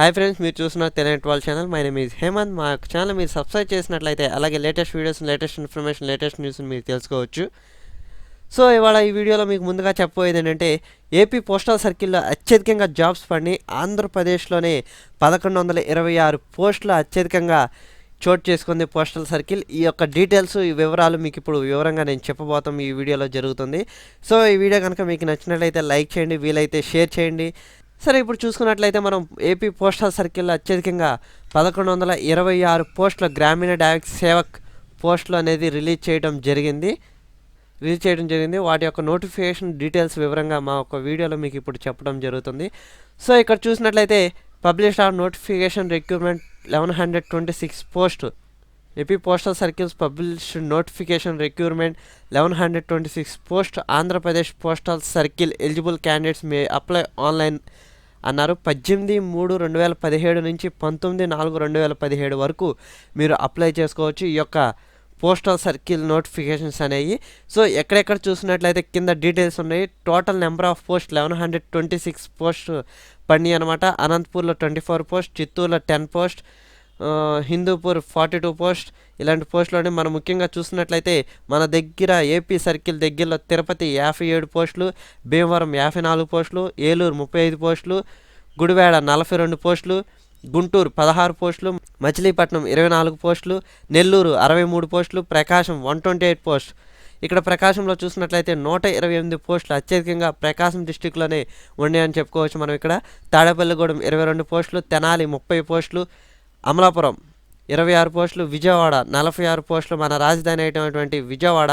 Hi friends మీరు చూస్తున్నారు తెలియని వాళ్ళ channel. My name is Hemanth. మా ఛానల్ మీరు సబ్స్క్రైబ్ చేసినట్లయితే అలాగే latest videos latest information latest news మీరు తెలుసుకోవచ్చు. సో ఇవాళ ఈ వీడియోలో మీకు ముందుగా చెప్పబోయేది ఏంటంటే ఏపీ పోస్టల్ సర్కిల్లో అత్యధికంగా జాబ్స్ పడి ఆంధ్రప్రదేశ్లోనే పదకొండు వందల ఇరవై ఆరు పోస్టులు అత్యధికంగా చోటు చేసుకుంది పోస్టల్ సర్కిల్. ఈ యొక్క డీటెయిల్స్ ఈ వివరాలు మీకు ఇప్పుడు వివరంగా నేను చెప్పబోతాం. ఈ వీడియోలో జరుగుతుంది. సో ఈ వీడియో కనుక మీకు నచ్చినట్లయితే లైక్ చేయండి వీలైతే షేర్ చేయండి. సరే ఇప్పుడు చూసుకున్నట్లయితే మనం ఏపీ పోస్టల్ సర్కిల్లో అత్యధికంగా పదకొండు వందల ఇరవై ఆరు పోస్టుల గ్రామీణ డాక్ సేవక్ పోస్టులు అనేది రిలీజ్ చేయడం జరిగింది. రిలీజ్ చేయడం జరిగింది. వాటి యొక్క నోటిఫికేషన్ డీటెయిల్స్ వివరంగా మా ఒక వీడియోలో మీకు ఇప్పుడు చెప్పడం జరుగుతుంది. సో ఇక్కడ చూసినట్లయితే publish of notification recruitment eleven hundred twenty six post. AP postal circles publish notification recruitment eleven hundred twenty six post. Andhra Pradesh postal circle eligible candidates may apply online అన్నారు. పద్దెనిమిది మూడు రెండు వేల పదిహేడు నుంచి పంతొమ్మిది నాలుగు రెండు వేల పదిహేడు వరకు మీరు అప్లై చేసుకోవచ్చు. ఈ యొక్క పోస్టల్ సర్కిల్ నోటిఫికేషన్స్ అనేవి. సో ఎక్కడెక్కడ చూసినట్లయితే కింద డీటెయిల్స్ ఉన్నాయి. Total number of post eleven hundred twenty six post పడినాయి అనమాట అనంతపూర్లో ట్వంటీ ఫోర్ పోస్ట్ చిత్తూరులో ten post Hindupur forty two post ఇలాంటి పోస్టులోనే మనం ముఖ్యంగా చూసినట్లయితే మన దగ్గర ఏపీ సర్కిల్ దగ్గరలో తిరుపతి యాభై ఏడు పోస్టులు భీమవరం యాభై నాలుగు పోస్టులు ఏలూరు ముప్పై ఐదు పోస్టులు గుడివాడ నలభై రెండు పోస్టులు గుంటూరు పదహారు పోస్టులు మచిలీపట్నం ఇరవై నాలుగు పోస్టులు నెల్లూరు అరవై మూడు పోస్టులు Prakasam one twenty eight post. ఇక్కడ ప్రకాశంలో చూసినట్లయితే నూట ఇరవై ఎనిమిది పోస్టులు అత్యధికంగా ప్రకాశం డిస్టిక్లోనే ఉన్నాయని చెప్పుకోవచ్చు మనం ఇక్కడ. తాడేపల్లిగూడెం ఇరవై రెండు పోస్టులు తెనాలి ముప్పై పోస్టులు అమలాపురం. ఇరవై ఆరు పోస్టులు విజయవాడ నలభై ఆరు పోస్టులు మన రాజధాని అయినటువంటి విజయవాడ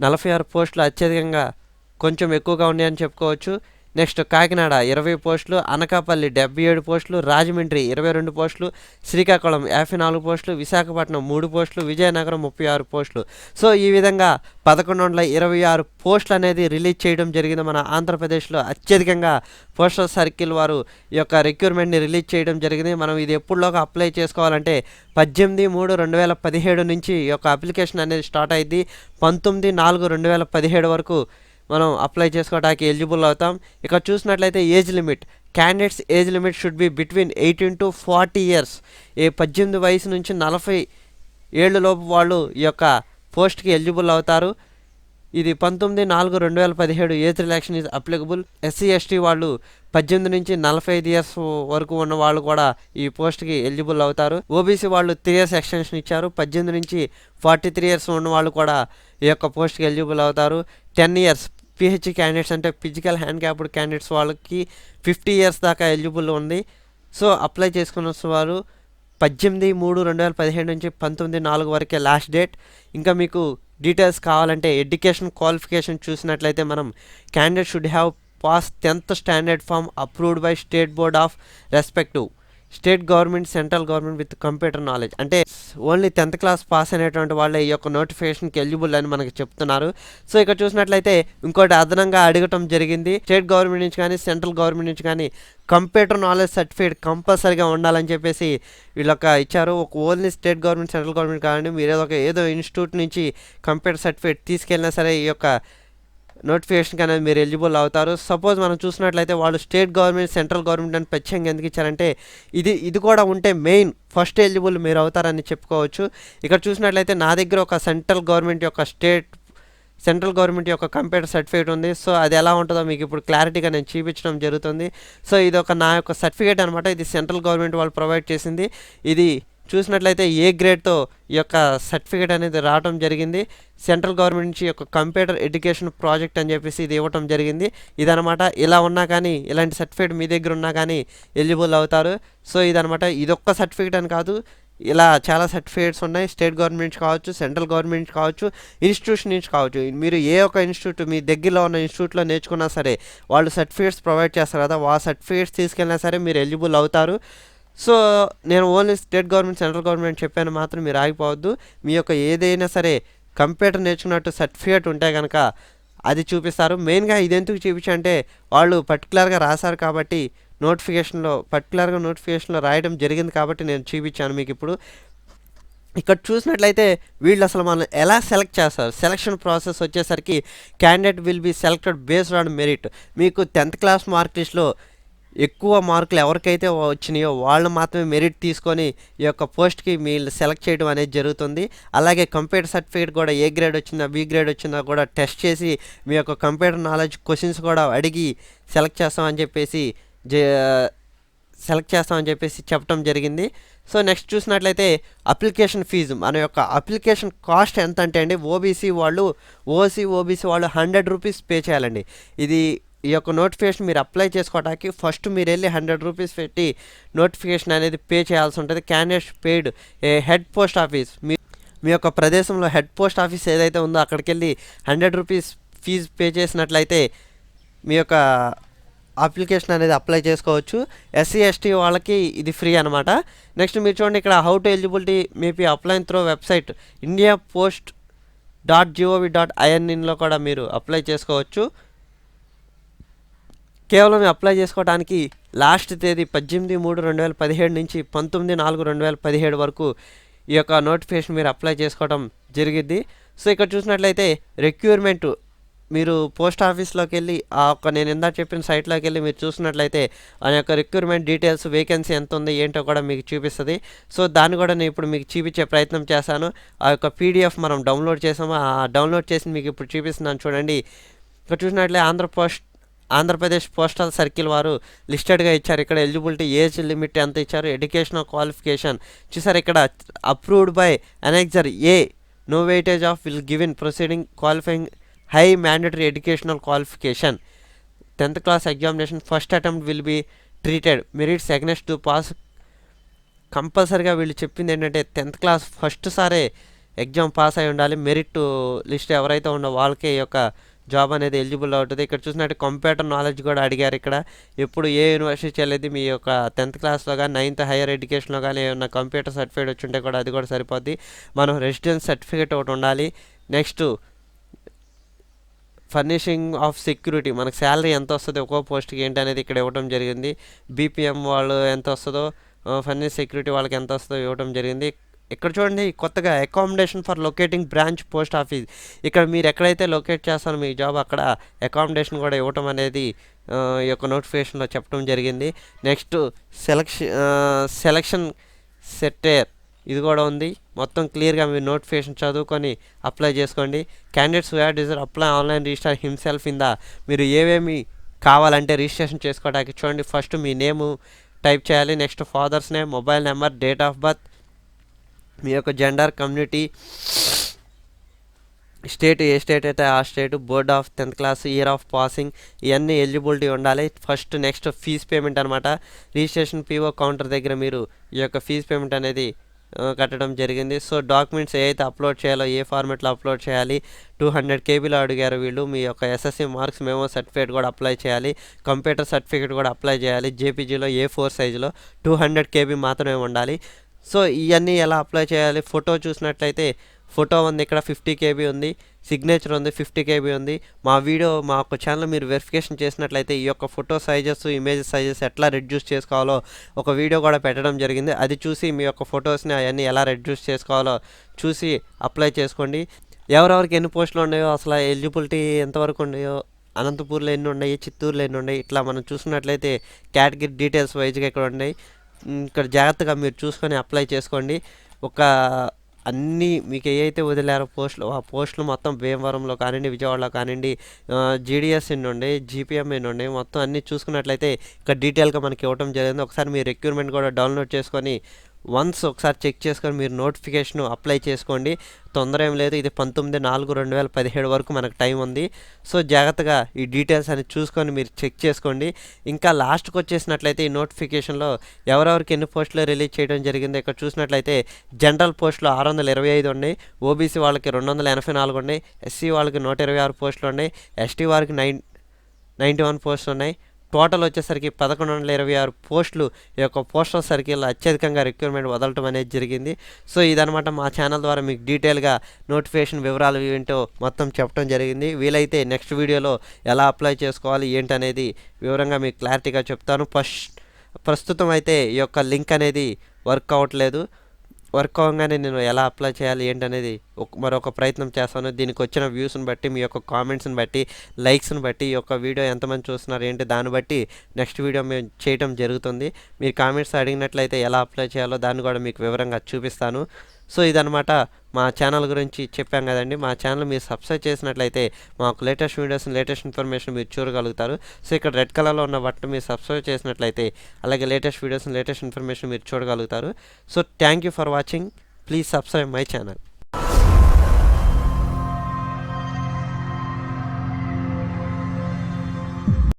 నలభై ఆరు పోస్టులు అత్యధికంగా కొంచెం ఎక్కువగా ఉన్నాయని చెప్పుకోవచ్చు. నెక్స్ట్ కాకినాడ ఇరవై పోస్టులు అనకాపల్లి డెబ్బై ఏడు పోస్టులు రాజమండ్రి ఇరవై రెండు పోస్టులు శ్రీకాకుళం యాభై నాలుగు పోస్టులు విశాఖపట్నం మూడు పోస్టులు విజయనగరం ముప్పై ఆరు పోస్టులు. సో ఈ విధంగా పదకొండు వందల ఇరవై ఆరు పోస్టులు అనేది రిలీజ్ చేయడం జరిగింది మన ఆంధ్రప్రదేశ్లో. అత్యధికంగా పోస్టల్ సర్కిల్ వారు ఈ యొక్క రిక్రూట్మెంట్ని రిలీజ్ చేయడం జరిగింది. మనం ఇది ఎప్పుడులోగా అప్లై చేసుకోవాలంటే పద్దెనిమిది మూడు రెండు వేల పదిహేడు నుంచి ఈ యొక్క అప్లికేషన్ అనేది స్టార్ట్ అయింది పంతొమ్మిది నాలుగు రెండు వేల పదిహేడు వరకు మనం అప్లై చేసుకోవడానికి ఎలిజిబుల్ అవుతాం. ఇక్కడ చూసినట్లయితే age limit candidates age limit should be between eighteen to forty years ఏ పద్దెనిమిది వయసు నుంచి నలభై ఏళ్ళ లోపు వాళ్ళు ఈ యొక్క పోస్ట్కి ఎలిజిబుల్ అవుతారు. ఇది పంతొమ్మిది నాలుగు రెండు వేల పదిహేడు age relaxation is applicable SC ST వాళ్ళు పద్దెనిమిది నుంచి నలభై ఐదు ఇయర్స్ వరకు ఉన్న వాళ్ళు కూడా ఈ పోస్ట్కి ఎలిజిబుల్ అవుతారు. ఓబీసీ వాళ్ళు త్రీ ఇయర్స్ ఎక్స్టెన్షన్ ఇచ్చారు. పద్దెనిమిది నుంచి ఫార్టీ త్రీ ఇయర్స్ ఉన్న వాళ్ళు కూడా ఈ యొక్క పోస్ట్కి ఎలిజిబుల్ అవుతారు. టెన్ ఇయర్స్ పిహెచ్ క్యాండిడేట్స్ అంటే ఫిజికల్ హ్యాండిక్యాప్డ్ క్యాండిడేట్స్ వాళ్ళకి ఫిఫ్టీ ఇయర్స్ దాకా ఎలిజిబుల్ ఉంది. సో అప్లై చేసుకున్న వారు పద్దెనిమిది మూడు రెండు వేల పదిహేడు నుంచి పంతొమ్మిది నాలుగు వరకే లాస్ట్ డేట్ ఇంకా మీకు డీటెయిల్స్ కావాలంటే ఎడ్యుకేషన్ క్వాలిఫికేషన్ చూసినట్లయితే మనం candidate should have pass tenth standard from approved by state board of respective state government central government with computer knowledge. అంటే ఓన్లీ టెన్త్ క్లాస్ పాస్ అయినటువంటి వాళ్ళే ఈ యొక్క నోటిఫికేషన్కి ఎలిజిబుల్ అని మనకు చెప్తున్నారు. సో ఇక్కడ చూసినట్లయితే ఇంకోటి అదనంగా అడగటం జరిగింది. స్టేట్ గవర్నమెంట్ నుంచి కానీ సెంట్రల్ గవర్నమెంట్ నుంచి కానీ కంప్యూటర్ నాలెడ్జ్ సర్టిఫికేట్ కంపల్సరీగా ఉండాలని చెప్పేసి వీళ్ళొక ఇచ్చారు. ఒక only state government central government కానీ మీరు ఏదో ఒక ఏదో ఇన్స్టిట్యూట్ నుంచి కంప్యూటర్ సర్టిఫికేట్ తీసుకెళ్ళినా సరే ఈ యొక్క నోటిఫికేషన్కి అనేది మీరు ఎలిజిబుల్ అవుతారు. సపోజ్ మనం చూసినట్లయితే వాళ్ళు స్టేట్ గవర్నమెంట్ సెంట్రల్ గవర్నమెంట్ అని ప్రత్యేకంగా ఎందుకు ఇచ్చారంటే ఇది ఇది కూడా ఉంటే మెయిన్ ఫస్ట్ ఎలిజిబుల్ మీరు అవుతారని చెప్పుకోవచ్చు. ఇక్కడ చూసినట్లయితే నా దగ్గర ఒక సెంట్రల్ గవర్నమెంట్ యొక్క స్టేట్ సెంట్రల్ గవర్నమెంట్ యొక్క కంప్యూటర్ సర్టిఫికేట్ ఉంది. సో అది ఎలా ఉంటుందో మీకు ఇప్పుడు క్లారిటీగా నేను చూపించడం జరుగుతుంది. సో ఇది ఒక నా యొక్క సర్టిఫికేట్ అనమాట ఇది సెంట్రల్ గవర్నమెంట్ వాళ్ళు ప్రొవైడ్ చేసింది. ఇది చూసినట్లయితే ఏ గ్రేడ్తో ఈ యొక్క సర్టిఫికేట్ అనేది రావడం జరిగింది. సెంట్రల్ గవర్నమెంట్ నుంచి యొక్క కంప్యూటర్ ఎడ్యుకేషన్ ప్రాజెక్ట్ అని చెప్పేసి ఇది ఇవ్వటం జరిగింది. ఇదనమాట ఇలా ఉన్నా కానీ ఇలాంటి సర్టిఫికేట్ మీ దగ్గర ఉన్నా కానీ ఎలిజిబుల్ అవుతారు. సో ఇదనమాట ఇదొక్క సర్టిఫికేట్ అని కాదు. ఇలా చాలా సర్టిఫికేట్స్ ఉన్నాయి. స్టేట్ గవర్నమెంట్ నుంచి కావచ్చు సెంట్రల్ గవర్నమెంట్ కావచ్చు ఇన్స్టిట్యూషన్ నుంచి కావచ్చు. మీరు ఏ ఒక్క ఇన్స్టిట్యూట్ మీ దగ్గరలో ఉన్న ఇన్స్టిట్యూట్లో నేర్చుకున్నా సరే వాళ్ళు సర్టిఫికేట్స్ ప్రొవైడ్ చేస్తారు కదా ఆ సర్టిఫికేట్స్ తీసుకెళ్ళినా సరే మీరు ఎలిజిబుల్ అవుతారు. సో నేను only state government central government చెప్పాను మాత్రం మీరు ఆగిపోవద్దు. మీ యొక్క ఏదైనా సరే కంప్యూటర్ నేర్చుకున్నట్టు సర్టిఫికేట్ ఉంటే కనుక అది చూపిస్తారు. మెయిన్గా ఇది ఎందుకు చూపించంటే వాళ్ళు పర్టికులర్గా రాశారు కాబట్టి నోటిఫికేషన్లో పర్టికులర్గా నోటిఫికేషన్లో రాయడం జరిగింది కాబట్టి నేను చూపించాను మీకు ఇప్పుడు. ఇక్కడ చూసినట్లయితే వీళ్ళు అసలు మనం ఎలా సెలెక్ట్ చేస్తారు? సెలక్షన్ ప్రాసెస్ వచ్చేసరికి candidate will be selected based on merit. మీకు టెన్త్ క్లాస్ మార్క్ లిస్ట్లో ఎక్కువ మార్కులు ఎవరికైతే వచ్చినాయో వాళ్ళు మాత్రమే మెరిట్ తీసుకొని ఈ యొక్క పోస్ట్కి మీరు సెలెక్ట్ చేయడం అనేది జరుగుతుంది. అలాగే కంప్యూటర్ సర్టిఫికేట్ కూడా ఏ గ్రేడ్ వచ్చినా బి గ్రేడ్ వచ్చినా కూడా టెస్ట్ చేసి మీ యొక్క కంప్యూటర్ నాలెడ్జ్ క్వశ్చన్స్ కూడా అడిగి సెలెక్ట్ చేస్తామని చెప్పేసి సెలెక్ట్ చేస్తామని చెప్పేసి చెప్పడం జరిగింది. సో నెక్స్ట్ చూసినట్లయితే అప్లికేషన్ ఫీజు. మన యొక్క అప్లికేషన్ కాస్ట్ ఎంత అంటే అండి ఓబీసీ వాళ్ళు ఓసీ ఓబీసీ వాళ్ళు హండ్రెడ్ రూపీస్ పే చేయాలండి. ఇది ఈ యొక్క నోటిఫికేషన్ మీరు అప్లై చేసుకోవడానికి ఫస్ట్ మీరు వెళ్ళి హండ్రెడ్ రూపీస్ పెట్టి నోటిఫికేషన్ అనేది పే చేయాల్సి ఉంటుంది. Candidates paid a head post office. మీ మీ యొక్క ప్రదేశంలో హెడ్ పోస్ట్ ఆఫీస్ ఏదైతే ఉందో అక్కడికి వెళ్ళి హండ్రెడ్ రూపీస్ ఫీజు పే చేసినట్లయితే మీ యొక్క అప్లికేషన్ అనేది అప్లై చేసుకోవచ్చు. ఎస్సీ ఎస్టీ వాళ్ళకి ఇది ఫ్రీ అనమాట నెక్స్ట్ మీరు చూడండి ఇక్కడ how to eligibility maybe apply in through website India post dot G O V dot ఐఎన్ఇన్లో కూడా మీరు అప్లై చేసుకోవచ్చు. కేవలం అప్లై చేసుకోవడానికి లాస్ట్ తేదీ పద్దెనిమిది మూడు రెండు వేల పదిహేడు నుంచి పంతొమ్మిది నాలుగు రెండు వేల పదిహేడు వరకు ఈ యొక్క నోటిఫికేషన్ మీరు అప్లై చేసుకోవడం జరిగిద్ది. సో ఇక్కడ చూసినట్లయితే రిక్యూర్మెంట్ మీరు పోస్ట్ ఆఫీస్లోకి వెళ్ళి ఆ యొక్క నేను ఇందాక చెప్పిన సైట్లోకి వెళ్ళి మీరు చూసినట్లయితే ఆ యొక్క రిక్రూట్మెంట్ డీటెయిల్స్ వేకెన్సీ ఎంత ఉంది ఏంటో కూడా మీకు చూపిస్తుంది. సో దాన్ని కూడా నేను ఇప్పుడు మీకు చూపించే ప్రయత్నం చేశాను. ఆ యొక్క పీడిఎఫ్ మనం డౌన్లోడ్ చేసాము ఆ డౌన్లోడ్ చేసి మీకు ఇప్పుడు చూపిస్తున్నాను చూడండి. ఇక్కడ చూసినట్లయితే Andhra post Andhra Pradesh postal circle వారు లిస్టెడ్గా ఇచ్చారు. ఇక్కడ ఎలిజిబిలిటీ ఏజ్ లిమిట్ ఎంత ఇచ్చారు? Educational qualification. చూసారు ఇక్కడ approved by annexure A. No weightage of will given proceeding qualifying high mandatory educational qualification. Tenth class examination first attempt will be treated. Merits against to pass. కంపల్సరీగా వీళ్ళు చెప్పింది ఏంటంటే tenth class first సారే exam pass అయి ఉండాలి. Merit list ఎవరైతే ఉన్నో వాళ్ళకే ఈ యొక్క జాబ్ అనేది ఎలిజిబుల్ అవుతుంది. ఇక్కడ చూసినట్టు కంప్యూటర్ నాలెడ్జ్ కూడా అడిగారు ఇక్కడ. ఎప్పుడు ఏ యూనివర్సిటీ వెళ్ళేది మీ యొక్క టెన్త్ క్లాస్లో కానీ నైన్త్ హైయర్ ఎడ్యుకేషన్లో కానీ ఏమన్నా కంప్యూటర్ సర్టిఫికేట్ వచ్చి ఉంటే కూడా అది కూడా సరిపోద్ది. మనం రెసిడెన్స్ సర్టిఫికేట్ ఒకటి ఉండాలి. నెక్స్ట్ ఫర్నిషింగ్ ఆఫ్ సెక్యూరిటీ మనకు శాలరీ ఎంత వస్తుంది ఒక్కో పోస్ట్కి ఏంటి అనేది ఇక్కడ ఇవ్వడం జరిగింది. బీపీఎం వాళ్ళు ఎంత వస్తుందో ఫర్నిష్ సెక్యూరిటీ వాళ్ళకి ఎంత వస్తుందో ఇవ్వడం జరిగింది. ఇక్కడ చూడండి కొత్తగా accommodation for locating branch post office ఇక్కడ మీరు ఎక్కడైతే లొకేట్ చేస్తారో మీ జాబ్ అక్కడ అకామిడేషన్ కూడా ఇవ్వటం అనేది ఈ యొక్క నోటిఫికేషన్లో చెప్పడం జరిగింది. నెక్స్ట్ సెలక్షన్ సెలక్షన్ సెట్టేర్ ఇది కూడా ఉంది. మొత్తం క్లియర్గా మీరు నోటిఫికేషన్ చదువుకొని అప్లై చేసుకోండి. Candidates where desire apply online register himself in the మీరు ఏవేమి కావాలంటే రిజిస్ట్రేషన్ చేసుకోవడానికి చూడండి. ఫస్ట్ మీ నేము టైప్ చేయాలి. Next father's name mobile number date of birth మీ యొక్క జెండర్ కమ్యూనిటీ స్టేట్ ఏ స్టేట్ అయితే ఆ state board of tenth class year of passing ఇవన్నీ ఎలిజిబిలిటీ ఉండాలి. ఫస్ట్ నెక్స్ట్ ఫీజ్ పేమెంట్ అనమాట రిజిస్ట్రేషన్ పీఓ కౌంటర్ దగ్గర మీరు ఈ యొక్క ఫీజ్ పేమెంట్ అనేది కట్టడం జరిగింది. సో డాక్యుమెంట్స్ ఏ అప్లోడ్ చేయాలో ఏ ఫార్మెట్లో అప్లోడ్ చేయాలి టూ హండ్రెడ్ కేబీలో అడిగారు వీళ్ళు. మీ యొక్క ఎస్ఎస్సి మార్క్స్ మేము సర్టిఫికేట్ కూడా అప్లై చేయాలి. కంప్యూటర్ సర్టిఫికేట్ కూడా అప్లై చేయాలి. జేపీజీలో ఏ ఫోర్ సైజులో టూ హండ్రెడ్ కేబీ మాత్రమే ఉండాలి. సో ఇవన్నీ ఎలా అప్లై చేయాలి? ఫోటో చూసినట్లయితే ఫోటో ఉంది ఇక్కడ ఫిఫ్టీ కేబీ ఉంది సిగ్నేచర్ ఉంది ఫిఫ్టీ కేబీ ఉంది. మా వీడియో మా యొక్క ఛానల్ మీరు వెరిఫికేషన్ చేసినట్లయితే ఈ యొక్క ఫోటో సైజెస్ ఇమేజ్ సైజెస్ ఎట్లా రెడ్యూస్ చేసుకోవాలో ఒక వీడియో కూడా పెట్టడం జరిగింది. అది చూసి మీ యొక్క ఫొటోస్ని అవన్నీ ఎలా రెడ్యూస్ చేసుకోవాలో చూసి అప్లై చేసుకోండి. ఎవరెవరికి ఎన్ని పోస్టులు ఉన్నాయో అసలు ఎలిజిబిలిటీ ఎంతవరకు ఉన్నాయో అనంతపూర్లో ఎన్ని ఉన్నాయి చిత్తూరులో ఎన్ని ఉన్నాయి ఇట్లా మనం చూసినట్లయితే కేటగిరీ డీటెయిల్స్ వైజ్గా ఇక్కడ ఉన్నాయి. ఇక్కడ జాగ్రత్తగా మీరు చూసుకొని అప్లై చేసుకోండి. ఒక అన్నీ మీకు ఏవైతే వదిలేరో పోస్టులు ఆ పోస్టులు మొత్తం భీమవరంలో కానివ్వండి విజయవాడలో కానివ్వండి జీడిఎస్ నుండి జీపీఎం ఎన్ని మొత్తం అన్నీ చూసుకున్నట్లయితే ఇక్కడ డీటెయిల్గా మనకి ఇవ్వడం జరిగింది. ఒకసారి మీ రిక్యూర్మెంట్ కూడా డౌన్లోడ్ చేసుకొని వన్స్ ఒకసారి చెక్ చేసుకొని మీరు నోటిఫికేషన్ అప్లై చేసుకోండి. తొందర ఏం లేదు. ఇది పంతొమ్మిది నాలుగు రెండు వేల పదిహేడు వరకు మనకు టైం ఉంది. సో జాగ్రత్తగా ఈ డీటెయిల్స్ అని చూసుకొని మీరు చెక్ చేసుకోండి. ఇంకా లాస్ట్కి వచ్చేసినట్లయితే ఈ నోటిఫికేషన్లో ఎవరెవరికి ఎన్ని పోస్టులు రిలీజ్ చేయడం జరిగింది ఇక్కడ చూసినట్లయితే జనరల్ పోస్టులు ఆరు వందల ఇరవై ఐదు ఉన్నాయి. ఓబీసీ వాళ్ళకి రెండు వందల ఎనభై నాలుగు ఉన్నాయి. ఎస్సీ వాళ్ళకి నూట ఇరవై ఆరు పోస్టులు ఉన్నాయి. ఎస్టీ వారికి నైన్ నైంటీ వన్ పోస్టులు ఉన్నాయి. టోటల్ వచ్చేసరికి పదకొండు వందల ఇరవై ఆరు పోస్టులు. ఈ యొక్క పోస్టల్ సర్కిల్ అత్యధికంగా రిక్రూట్మెంట్ వదలటం అనేది జరిగింది. సో ఇదనమాట మా ఛానల్ ద్వారా మీకు డీటెయిల్గా నోటిఫికేషన్ వివరాలు ఏంటో మొత్తం చెప్పడం జరిగింది. వీలైతే నెక్స్ట్ వీడియోలో ఎలా అప్లై చేసుకోవాలి ఏంటనేది వివరంగా మీకు క్లారిటీగా చెప్తాను. ఫస్ట్ ప్రస్తుతం అయితే ఈ యొక్క లింక్ అనేది వర్క్ అవ్వట్లేదు. వర్క్ అవ్వగానే నేను ఎలా అప్లై చేయాలి ఏంటనేది ఒక మరొక ప్రయత్నం చేస్తాను. దీనికి వచ్చిన వ్యూస్ని బట్టి మీ యొక్క కామెంట్స్ని బట్టి లైక్స్ని బట్టి ఈ యొక్క వీడియో ఎంతమంది చూస్తున్నారు ఏంటి దాన్ని బట్టి నెక్స్ట్ వీడియో మేము చేయటం జరుగుతుంది. మీరు కామెంట్స్ అడిగినట్లయితే ఎలా అప్లై చేయాలో దాన్ని కూడా మీకు వివరంగా చూపిస్తాను. సో ఇదనమాట మా ఛానల్ గురించి చెప్పాం కదండి. మా ఛానల్ మీరు సబ్స్క్రైబ్ చేసినట్లయితే మాకు లేటెస్ట్ వీడియోస్ లేటెస్ట్ ఇన్ఫర్మేషన్ మీరు చూడగలుగుతారు. సో ఇక్కడ రెడ్ కలర్లో ఉన్న బట్టన్ మీరు సబ్స్క్రైబ్ చేసినట్లయితే అలాగే లేటెస్ట్ వీడియోస్ లేటెస్ట్ ఇన్ఫర్మేషన్ మీరు చూడగలుగుతారు. So thank you for watching. Please subscribe my channel.